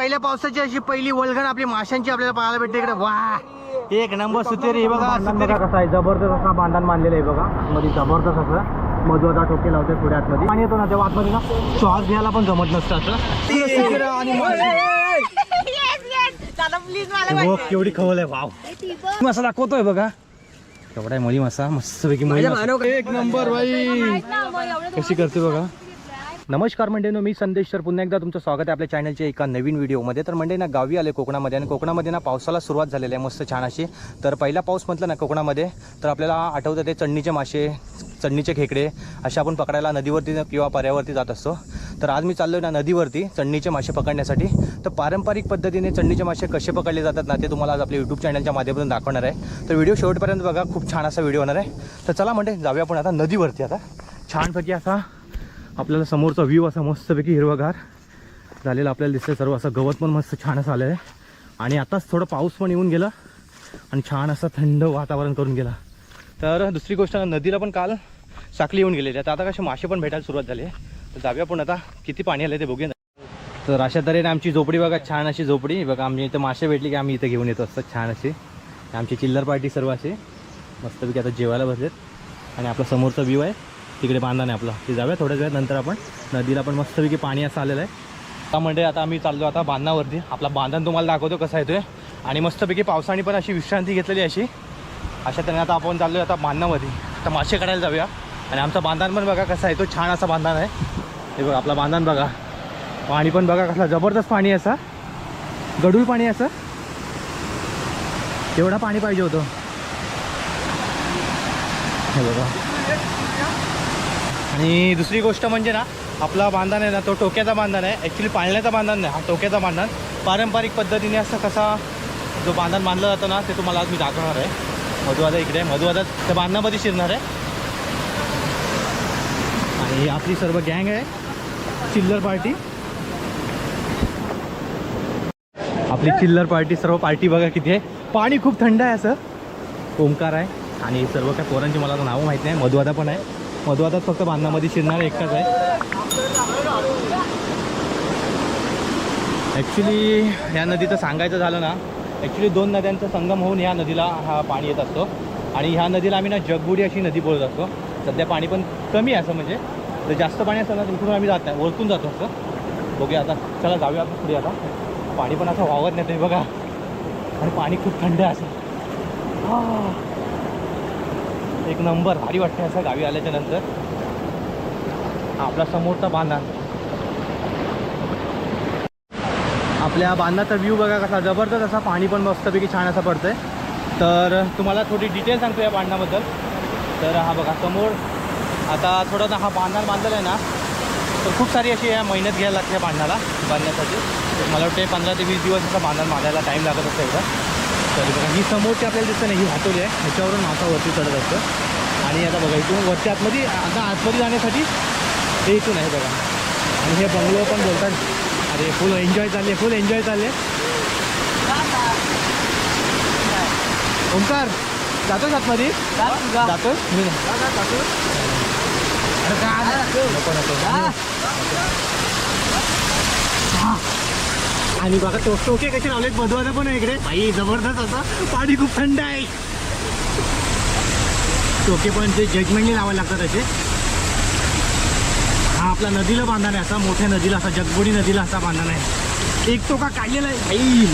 पहिल्या पावसाची अशी पहिली वलगण आपली माशांची आपल्याला पाहायला भेटते इकडे. वा. एक नंबर सुतेरी हे बघा सुतेरी. कसा आहे. जबरदस्त असा बांधण बांधलेला आहे बघा. मध्ये जबरदस्त असं मधू आता टोके लावते पुढे आतमध्ये पाणी येतो ना तेव्हा आतमध्ये ना? श्वास घ्यायला पण जमत नसतं असं आणि मला केवढी खवल आहे वाव. मसा दाखवतोय बघा. केवढा आहे मळी मसा. मस्त पैकी एक नंबर बाई. कशी करते बघा. नमस्कार मंडळीनो मी संदेश सर. पुन्हा एकदा तुमचं स्वागत आहे आपल्या चॅनलच्या एका नवीन व्हिडिओमध्ये. तर मंडळी ना गावी आले कोकणामध्ये आणि कोकणामध्ये ना पावसाला सुरुवात झालेली आहे मस्त छान अशी तर पहिला पाऊस म्हटलं ना कोकणामध्ये तर आपल्याला आठवतं ते चढणीचे मासे चढणीचे खेकडे असे आपण पकडायला नदीवरती किंवा पर्यावरती जात असतो. तर आज मी चाललो ना नदीवरती चढणीचे मासे पकडण्यासाठी. तर पारंपरिक पद्धतीने चढणीचे मासे कसे पकडले जातात ना ते तुम्हाला आज आपल्या यूट्यूब चॅनलच्या माध्यमातून दाखवणार आहे. तर व्हिडिओ शेवटपर्यंत बघा खूप छान असा व्हिडिओ होणार आहे. तर चला म्हणजे जाऊया आपण आता नदीवरती आता. छानपैकी असा आपल्याला समोरचा व्ह्यू असा मस्तपैकी हिरवागार झालेला आपल्याला दिसतंय सर्व. असं गवत पण मस्त छान असं आलं आहे. आणि आताच थोडं पाऊस पण येऊन गेला आणि छान असं थंड वातावरण करून गेला. तर दुसरी गोष्ट नदीला पण काल साखली येऊन गेलेली आता तर आता कसे मासे पण भेटायला सुरुवात झाली आहे. तर जाऊया पण आता. किती पाणी आलं ते बघूया. तर अशा तऱ्हेने आमची झोपडी बघा छान अशी झोपडी. बघा आम्ही इथं मासे भेटली की आम्ही इथं घेऊन येतो. असतात छान अशी. आमची चिल्लर पार्टी सर्व असे मस्तपैकी आता जेवायला बसलेत. आणि आपला समोरचा व्ह्यू आहे. तिकडे बांधा नाही आपला. ते जाऊया थोड्याच वेळात नंतर आपण नदीला पण मस्तपैकी पाणी असं आलेलं आहे. आता म्हणजे आता आम्ही चाललो आता बांधावरती. आपला बांधण तुम्हाला दाखवतो कसा येतोय. आणि मस्तपैकी पावसाने पण अशी विश्रांती घेतलेली अशी. अशा तऱ्हेने आता आपण चाललो आता बांधणामध्ये आता मासे काढायला जाऊया. आणि आमचा बांधण पण बघा कसा आहे तो छान असा बांधण आहे. हे बघा आपला बांधण बघा. पाणी पण बघा कसला जबरदस्त पाणी असा. गडूळ पाणी असं. तेवढा पाणी पाहिजे होतं. हे बघा. आणि दुसरी गोष्ट म्हणजे ना आपला बांधण आहे ना तो टोक्याचा बांधण आहे. ॲक्च्युली पाळण्याचा बांधण नाही हा टोक्याचा बांधण. पारंपरिक पद्धतीने असं कसा जो बांधण बांधलं जातो ना ते तुम्हाला आज मी दाखवणार आहे. मधुवादा इकडे मधुवादा त्या बांधणामध्ये शिरणार आहे. आणि आपली सर्व गँग आहे. चिल्लर पार्टी. आपली चिल्लर पार्टी सर्व पार्टी बघा किती आहे. पाणी खूप थंड आहे असं. ओंकार आहे. आणि सर्व काय पोरांची मला नावं माहीत नाही. मधुवादा पण आहे. मधुवादाच फक्त बांधणामध्ये शिरणार एकटाच आहे. ॲक्च्युली ह्या नदीचं सांगायचं झालं ना ॲक्च्युली दोन नद्यांचा संगम होऊन ह्या नदीला हा पाणी येत असतो. आणि ह्या नदीला आम्ही ना जगबुडी अशी नदी बोलत असतो. सध्या पाणी पण कमी आहे असं म्हणजे. तर जास्त पाणी असं ना तर इकडून आम्ही जात नाही ओळखून जातो असं. बघूया आता चला जाऊया आपण पुढे आता. पाणी पण असं वावत नाही तुम्ही बघा. आणि पाणी खूप थंड आहे असं. आह. एक नंबर भारी वाटते असं गावी आल्याच्यानंतर. आपला समोरचा बांधा. आपल्या बांधाचा व्ह्यू बघा कसा जबरदस्त असा पाणी पण मस्तपैकी छान असं पडतंय. तर तुम्हाला थोडी डिटेल सांगतो या बांधण्याबद्दल तर हा बघा समोर आता थोडं हा बांधण बांधलेला आहे ना तर खूप सारी अशी या मेहनत घ्यायला लागते या बांधण्याला बांधण्यासाठी. मला वाटते पंधरा ते वीस दिवस असं बांधण बांधायला टाईम लागत असतं एकदा तर बघा ही समोरची आपल्याला दिसतं ना ही हातोली आहे. ह्याच्यावरून मासा वरती चढत असतं. आणि आता बघा इथून वरती आतमध्ये आता आतमध्ये जाण्यासाठी हे इथून आहे बघा. आणि हे बंगलो पण बोलतात. अरे फुल एन्जॉय चालले फुल एन्जॉय चालले ओंकार जातोस आतमध्ये? जातोस? मी नाही. नको नको. आणि बघा तो टोके कसे लावलेत मधुवादा पण आहे इकडे. बाई जबरदस्त असं पाणी खूप थंड आहे. टोके पण ते जजमेंटने लावायला लागतात असे. हा आपला नदीला बांधणार आहे. असा मोठ्या नदीला असा जगबुडी नदीला असा बांधा नाही एक टोका काढलेला आहे. बाई.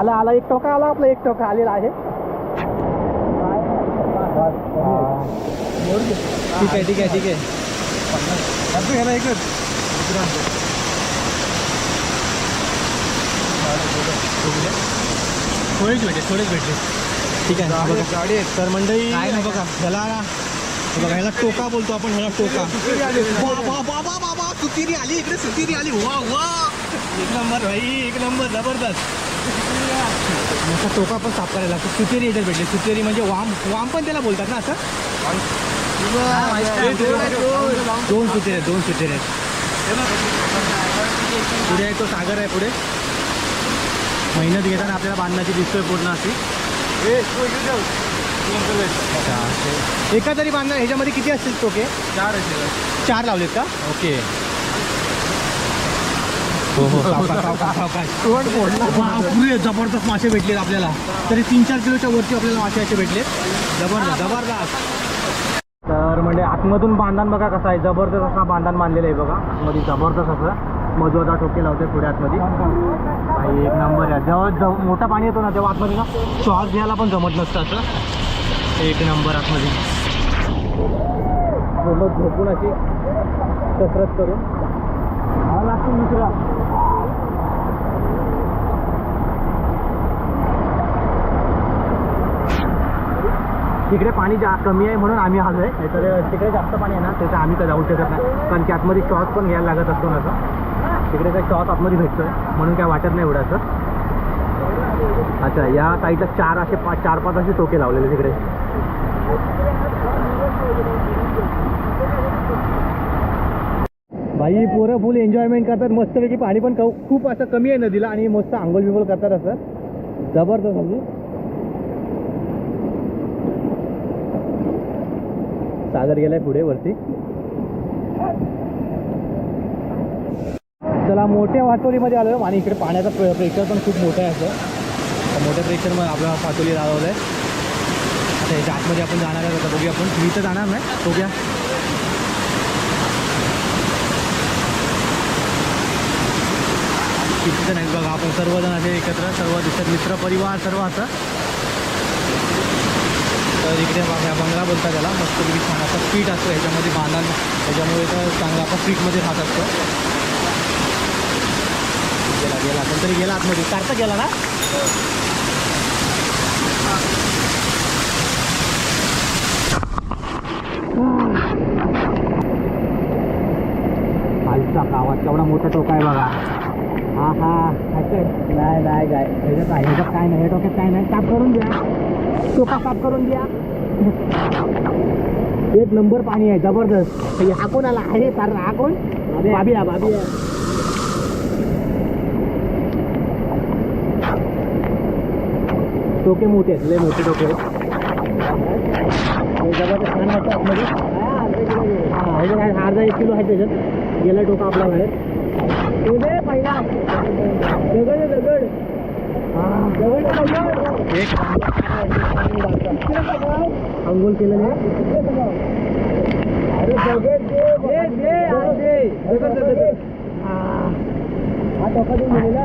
आला आला एक टोका आला आपला एक टोका आलेला आहे. ठीक आहे ठीक आहे ठीक आहे. घ्यायला एकच थोडेच भेटले थोडेच भेटले. ठीक आहे बघा. गाडी आहेत. तर मंडळी हा बघा. ह्याला बघा ह्याला टोका बोलतो आपण ह्याला टोका. वा, वा, वा, वा, वा, वा, सुतिरी आली इकडे सुतिरी आली. वा वा. एक नंबर भाई एक नंबर जबरदस्त. टोका पण साफ करायला लागतो. सुतेरी याच्यात भेटले. सुतेरी म्हणजे वाम वाम पण त्याला बोलतात ना असं? दोन सुतेरे आहेत, दोन सुतेरे आहेत पुढे आहे तो सागर आहे पुढे. मेहनत घेताना आपल्याला बांधण्याची दिसतोय पूर्ण अशी. एका तरी बांधणार ह्याच्यामध्ये किती असतील टोके? चार चार लावलेत का? ओके. हो हो जबरदस्त मासे भेटलेत आपल्याला. तरी तीन चार किलोच्या वरती आपल्याला मासे असे भेटलेत. जबरदस्त जबरदस्त. तर म्हणजे आतमधून बांधण बघा कसं आहे. जबरदस्त असा बांधण बांधलेलं आहे बघा. आतमध्ये जबरदस्त असं मधुदा टोके लावते पुढे आतमध्ये. काही एक नंबर आहे. जेव्हा जव मोठा पाणी येतो ना तेव्हा आतमध्ये ना श्वास घ्यायला पण जमत नसतं असं. एक नंबर आतमध्ये. पूर्ण झोपून अशी कसरत करून. हा लागतो दुसरा तिकडे पाणी जा कमी आहे म्हणून आम्ही आलो आहे तर तिकडे जास्त पाणी आहे ना त्याचं आम्ही तर जाऊ शकत नाही. कारण की आतमध्ये शॉस पण घ्यायला लागत असतो ना असं. तिकडे काय शॉस आतमध्ये भेटतोय. म्हणून काय वाटत नाही एवढं असं. अच्छा या साईडला चार असे पाच चार पाच असे टोके लावलेले तिकडे. बाई पोरं फुल एन्जॉयमेंट करतात. मस्तपैकी पाणी पण खूप असं कमी आहे नदीला आणि मस्त आंघोळ बिंगोळ करतात असं. जबरदस्त म्हणजे. सागर गेलाय पुढे वरती. चला मोठ्या वाटोलीमध्ये आलो आणि इकडे पाण्याचं प्रेशर पण खूप मोठं आहे असं. मोठ्या प्रेशरमध्ये आपला पाटोली लावलं आहे आता याच्या आतमध्ये आपण जाणार आहे बघूया आपण. मी तर जाणार नाही बघूया किती जण आहेत बघा आपण सर्वजण असे एकत्र सर्व दिसत मित्र परिवार सर्व असं. तर इकडे बघा बंगला बोलतात त्याला मस्तपैकी छान असं पीठ असतो ह्याच्यामध्ये बांधा त्याच्यामुळे तर चांगला आपण पीठमध्ये खात असतो. गेला गेला कोणतरी गेला आतमध्ये. सारखा गेला ना? खालचा गावात केवढा मोठा टोका आहे बघा. हा हा नाही नाही काय ह्याच्यात काय नाही ह्या टोक्यात काय नाही साफ करून द्या टोका साफ करून द्या एक नंबर पाणी आहे जबरदस्त हे हा कोण आला आहे सर हा कोण बाबी आहे बाबी टोके मोठे आहेत लय मोठे हे जबरदस्त छान वाटतं आतमध्ये हा अर्धा एक किलो आहे त्याच्यात गेला टोका आपला बाहेर दे पहिला. दगड दगड अंघोळ केलेले अरे दगड दगड दगड हा. टोका देऊन गेलेला?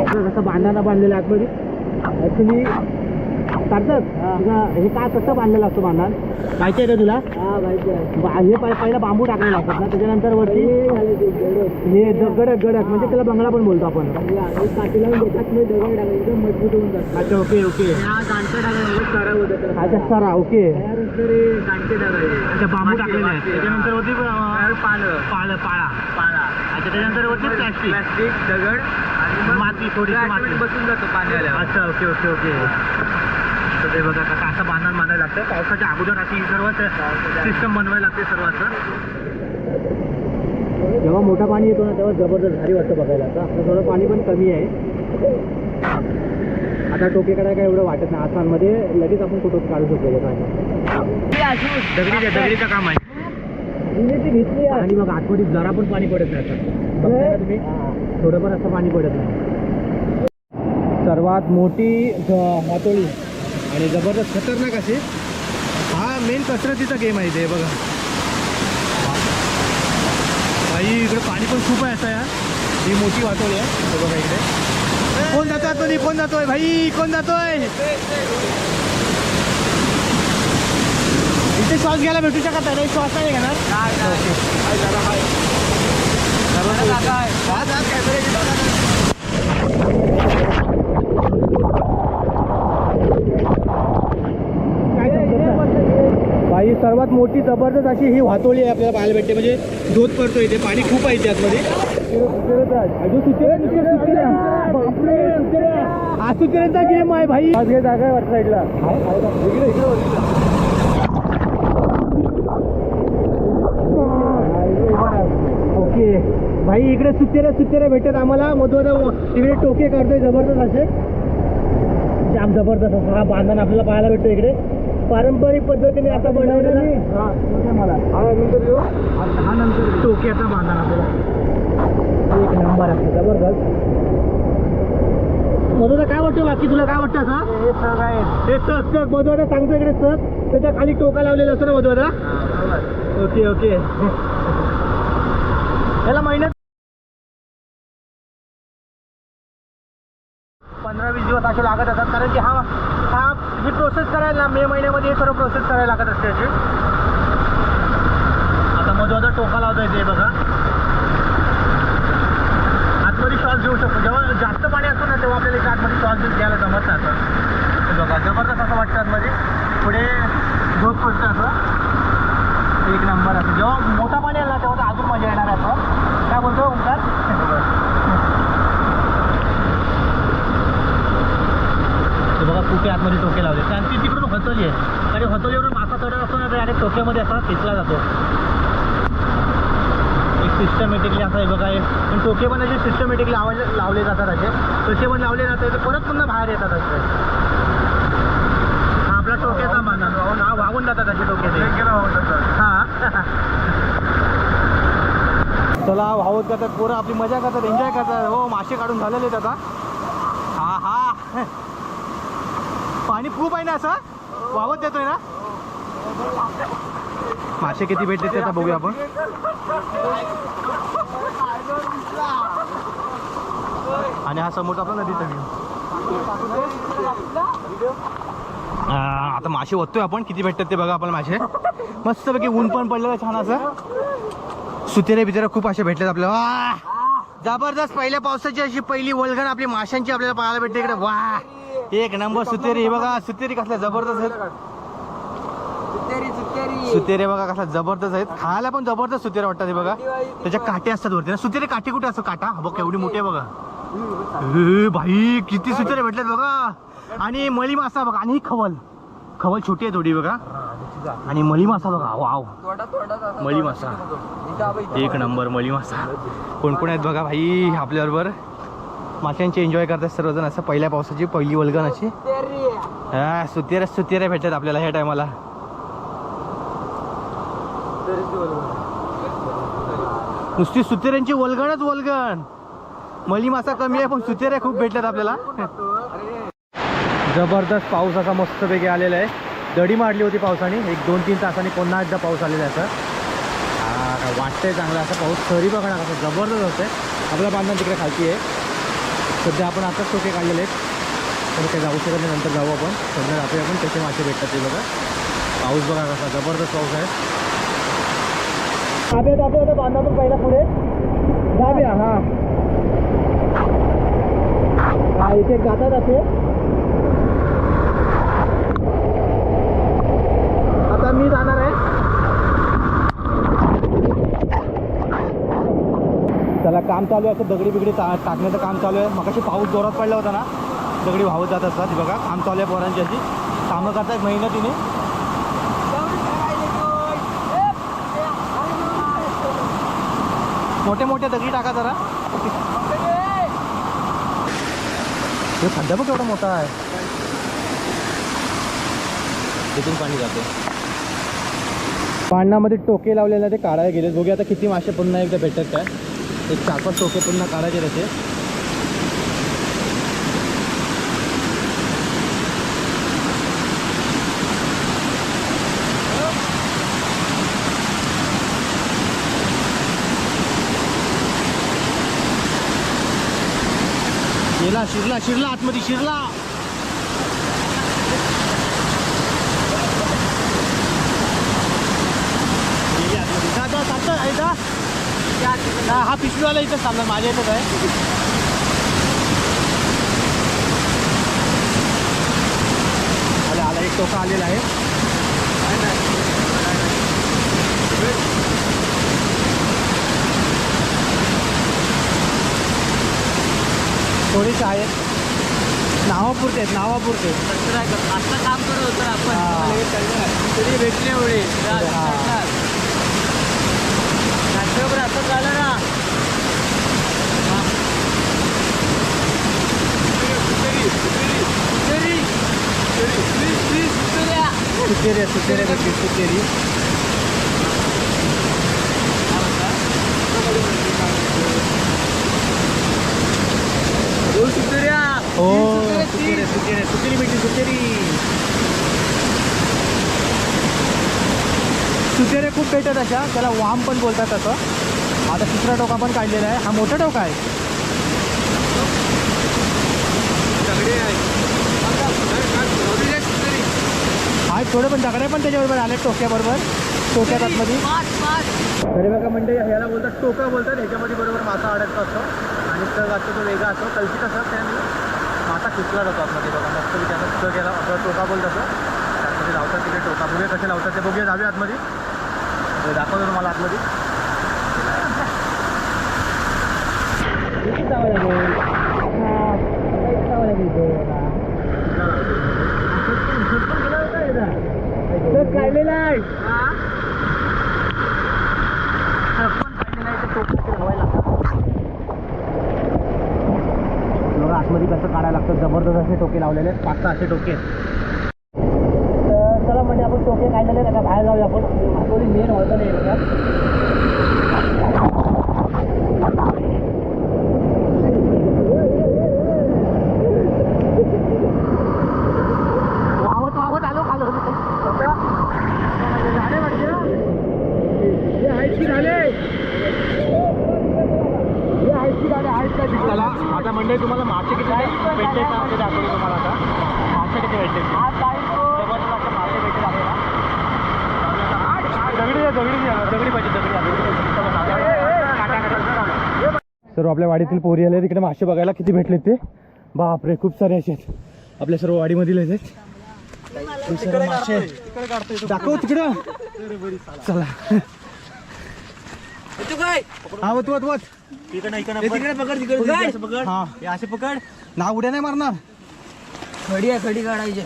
आपलं कसं बांधाना बांधलेलं आहे आतमध्ये? ॲक्च्युली तुझा हे काय कसं बांधलेलं असतो बांधान? माहिती आहे का तुला? बा- हे पहि- पहिला बांबू टाकलेला असतात ना त्याच्यानंतर वरती हे गडक गडक म्हणजे त्याला बंगला पण बोलतो आपण. मजबूत होऊन जातात. अच्छा ओके ओके. अच्छा सरा ओके. अच्छा बांबू टाकलेला आहे त्याच्यानंतर वरती पाळ पाळ पाळा. पाळा. अच्छा त्याच्यानंतर वरती प्लॅस्टिक. प्लास्टिक दगड आणि माती थोडीशी माती. बसून जातो पाणी आल्यावर अच्छा ओके ओके ओके. तर ते बघा का असं बांधण बांधायला लागतं पावसाच्या अगोदर अशी ही सर्व सिस्टम बनवायला लागते सर्व असं जेव्हा मोठा पाणी येतो ना तेव्हा जबरदस्त भारी वाटतं बघायला. आता आपलं थोडं पाणी पण कमी आहे. आता टोके काढायला काय एवढं वाटत नाही. आसानमध्ये लगेच आपण कुठं काढू शकतो पाणी दगडी दगडीचं काम आहे. घेतली आणि मग आतमध्ये जरा पण पाणी पडत नाही असं बघताय तुम्ही? थोडंफार असं पाणी पडत नाही. सर्वात मोठी हातोळी आणि जबरदस्त खतरनाक अशी. हा मेन कसरतीचा गेम आहे इथे बघा. भाई इकडे पाणी पण खूप आहे असं यार. ही मोठी वाटोळी आहे. बघा इकडे. कोण जातोय आतमध्ये कोण जातोय? भाई कोण जातोय? इथे श्वास घ्यायला भेटू शकत नाही. श्वास नाही घेणार. बाई सर्वात मोठी जबरदस्त अशी ही वातोळी आहे आपल्याला पाहायला भेटते. म्हणजे दूध पडतो इथे पाणी खूप आहे इथे आतमध्ये. अजून गेम आहे भाई आज जागा आहे वाटतं साईडला ओके. भाई इकडे सुचेऱ्या सुचेऱ्या भेटतात आम्हाला. मधून इकडे टोके काढतोय जबरदस्त असे. जाम जबरदस्त असा हा बांधण आपल्याला पाहायला भेटतो इकडे. पारंपरिक पद्धतीने आता बनवलेला हा नंतर बांधण आपल्याला एक नंबर आहे जबरदस्त मधुरा काय वाटतं बाकी? तुला काय वाटतं असं? हे सस सस मधुरा सांगतो इकडे सस त्याच्याखाली टोका लावलेला असतो ना मधुरा? Okay okay. याला महिन्यात पंधरा वीस दिवस असे लागत असतात कारण की हा हा प्रोसेस करायला मे महिन्यामध्ये हे सर्व प्रोसेस करायला लागत असते याची. आता मधुरा टोका लावता येते बघा. आतमध्ये श्वास घेऊ शकतो. जेव्हा जास्त पाणी असतो ना तेव्हा आपल्याला इथे आतमध्ये श्वास घेऊन घ्यायला जमत नाही असं बघा जबरदस्त असं वाटतं आतमध्ये. पुढे झोप पडतं असं. एक नंबर असं जेव्हा मोठा पाणी आला तेव्हा तर अजून मजा येणार आहे असं काय बोलतो ओंकार? हे बघा कुठे आतमध्ये टोके लावले. कारण ती तिकडून हतोली आहे. आणि हतोलीवरून मासा चढत असतो ना डायरेक्ट टोक्यामध्ये असा खेचला जातो. एक सिस्टमॅटिकली असं आहे बघा हे. पण टोके पण असे सिस्टमॅटिकली लावले लावले जातात असे. तसे पण लावले जातात परत पुन्हा बाहेर येतात असे. हा आपला टोक्याचा माना. हा वाहून जातात असे टोके ते. हा. चला वाहत करतात पोरं आपली मजा करतात एन्जॉय करतात. हो मासे काढून झालेले आहेत आता. हा हा पाणी खूप आहे ना असं? वावत देतोय ना? मासे किती भेटले ते आता बघूया आपण. आणि हा समोरचा आपला नदीचा व्ह्यू आता मासे ओततोय आपण. किती भेटतात ते बघा आपण मासे. मस्तपैकी ऊन पण पडलेलं छान असं. सुतेरे बिचारे खूप असे भेटलेत आपल्याला. जबरदस्त पहिल्या पावसाची अशी पहिली वलगण आपली माशांची आपल्याला पाहायला भेटते इकडे. वा एक नंबर सुतेरी. बघा सुतेरी कसल्या जबरदस्त आहेत. सुतेरे बघा कसला जबरदस्त आहेत. खायला पण जबरदस्त सुतेरे वाटतात हे बघा. त्याच्या काटे असतात वरती. ना सुतेरे काटे कुठे असतो काटा? बघ एवढी मोठी आहे बघा. भाई किती सुतेरे भेटलेत बघा. आणि मळी मासा बघा आणि खवल. खवल छोटी आहे थोडी बघा. आणि मळी मासा बघा. वाव. मळी मासा एक नंबर मळी मासा कोण कोण आहेत बघा भाई आपल्याबरोबर? माशांची एन्जॉय करतात सर्वजण. असं पहिल्या पावसाची पहिली वलगण अशी. हा सुतेरे सुतेरे भेटतात आपल्याला ह्या टायमाला नुसती सुतेऱ्यांची वलगणच वलगण. मली मासा कमी आहे पण सुतेरे खूप भेटल्यात आपल्याला. जबरदस्त पाऊस असा मस्तपैकी आलेला आहे. दडी मारली होती पावसाने. एक दोन तीन तासाने पुन्हा एकदा पाऊस आलेला आहे असं हा, वाटतंय चांगला असा पाऊस तरी बघा ना कसं जबरदस्त होतंय आपला बांधण तिकडे खालती आहे. सध्या आपण आताच टोके काढलेले आहेत तर ते जाऊ शकत नाही नंतर जाऊ आपण. सध्या रात्री आपण त्याचे मासे भेटतात ते बघा. पाऊस बघा कसा जबरदस्त पाऊस आहे. ताब्यात ताब्यात होतं बांधातून पहिला पुढे. जाऊया हां. हा इथे जातात असे आता मी जाणार आहे त्याला काम चालू आहे असं दगडी बिगडी टा टाकण्याचं काम चालू आहे. मगाशी पाऊस जोरात पडला होता ना. दगडी वाहत जात असतात. बघा काम चालू आहे पोरांची अशी. कामं करतायत मेहनतीने. मोठे मोठे दगडी टाका जरा. हे खड्डा बघ केवढा मोठा आहे. तिथून पाणी जाते पाण्यामध्ये टोके लावलेले ते काढायला गेले बघूया आता किती मासे पुन्हा एकदा भेटतात काय. एक चार पाच टोके पुन्हा काढायचे त्याचे. शिरला शिरला शिरला आतमध्ये शिरला गेली आतमध्ये. जा, जा, जा, जा, जा. हा हा पिशवीवाला इथं थांबला माझ्या इथंच आहे. आला आला एक टोका आलेला आहे. थोडीच आहेत नावापुरते आहेत. नावापुरते आता काम करत होतं आपण. तरी भेटले कॅमेरा सुतेऱ्या सुतेऱ्या देखील सुतेरी सुतेरी बेटी सुतेरी सुतेऱ्या खूप भेटत अशा त्याला वाम पण बोलतात असं. आता तिसरा टोका पण काढलेला आहे. हा मोठा टोका आहे. हा थोडे पण दगडे पण त्याच्याबरोबर आले टोक्याबरोबर. टोक्यात आतमध्ये. तरी बघा म्हणजे ह्याला बोलतात टोका बोलतात. ह्याच्यामध्ये बरोबर मासा अडकतो असतो आणि तग असतो तो वेगळा असतो. कलशी कसं त्याने? मासा खिचला जातो आतमध्ये बघा. मस्त त्यानं तग याला आपलं टोका बोलत असं. त्यामध्ये लावतात तिथे टोका. बघूया कसे लावतात ते. बघूया. जाऊया आतमध्ये. ते दाखवतो तुम्हाला आतमध्ये किती जावं लागेल हा, किती जावं लागेल इथे आता? तग काढलेला आहे बघा आतमध्ये कसं काढायला लागतं जबरदस्त असे टोके लावलेले आहेत पाच सहा असे टोके आहेत. तर चला म्हणजे आपण टोके काढलेले नाही आता बाहेर जाऊया आपण आतमध्ये मेन होतं नाही बघा वाहत वाहत आलो खालो झाले वाटते ना? हे आहेत की झाले हे आहेत की झाले आहेत का दिसताला आता मंडळी तुम्हाला मासे किती भेटते का ते दाखवतो तुम्हाला आता मासे किती भेटते जबरदस्त असे मासे भेटते आपल्याला दगडी आहे, दगडी आहे, दगडी पाहिजे दगडी सर्व आपल्या वाडीतील पोरी आले तिकडे मासे बघायला किती भेटले ते. बापरे खूप सारे असे आहेत. आपल्या सर्व वाडीमधील मासे. दाखव तिकडं. चला. हा वत वत वत. हा हे असे पकड. नाव उड्या नाही मारणार. खडी आहे खडी काढायची.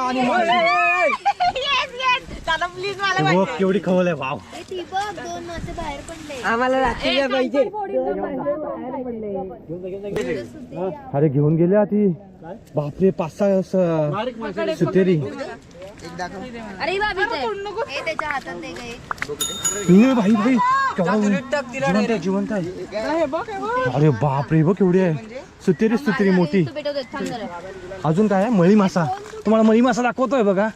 आणि हे बघ, केवढी खवल आहे वाव. ती बघ दोन मासे बाहेर पडले. आम्हाला रात्री पाहिजे अरे घेऊन गेले ती बापरे पाच सहा स- सुतेरी अरे बाबी हे त्याच्या हातात दे गं एक. ए, भाई भाई. केवढा जिवंत आहे जिवंत आहे. अरे बापरे बघ केवढी आहे. सुतेरी सुतेरी मोठी. तू पेटवतोय, थांब जरा. अजून काय आहे? मळी मासा. तुम्हाला मळी मासा दाखवतोय बघा.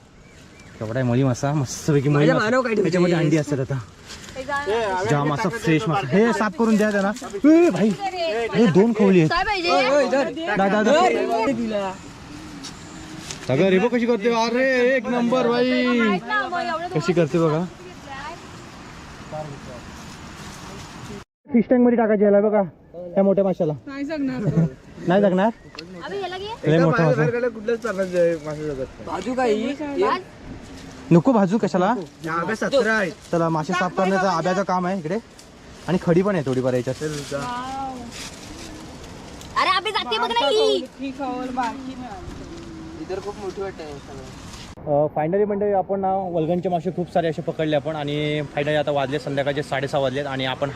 केवढा आहे मळी मासा मस्तपैकी मळी माझ्या मासा. मानव काय ठेवते? त्याच्यामध्ये अंडी असतात आता. जा. जाम असा फ्रेश मासा. हे साफ करून द्या त्याला. ए, भाई हे दोन खवली आहेत. काय पाहिजे? दादा दादा सगळं रेबो कशी करते? अरे एक नंबर बाई कशी करते बघा. फिश टँकमध्ये टाकायची याला बघा त्या मोठ्या माशाला. नाही जगणार. नाही जगणार? अबे ह्याला घे. लय मोठा मासा. बाजू काही नको भाजू कशाला? चला मासे साफ करण्याचं आब्याचं काम आहे इकडे. आणि खडी पण आहे थोडीफार याच्यात. अरे अबे जाते बघ नाही. इतर खूप मोठी वाटते फायनली म्हणजे आपण ना वल्गनचे मासे खूप सारे असे पकडले आपण आणि फायनली आता वाजले संध्याकाळचे साडेसहा वाजलेत आणि आपण हा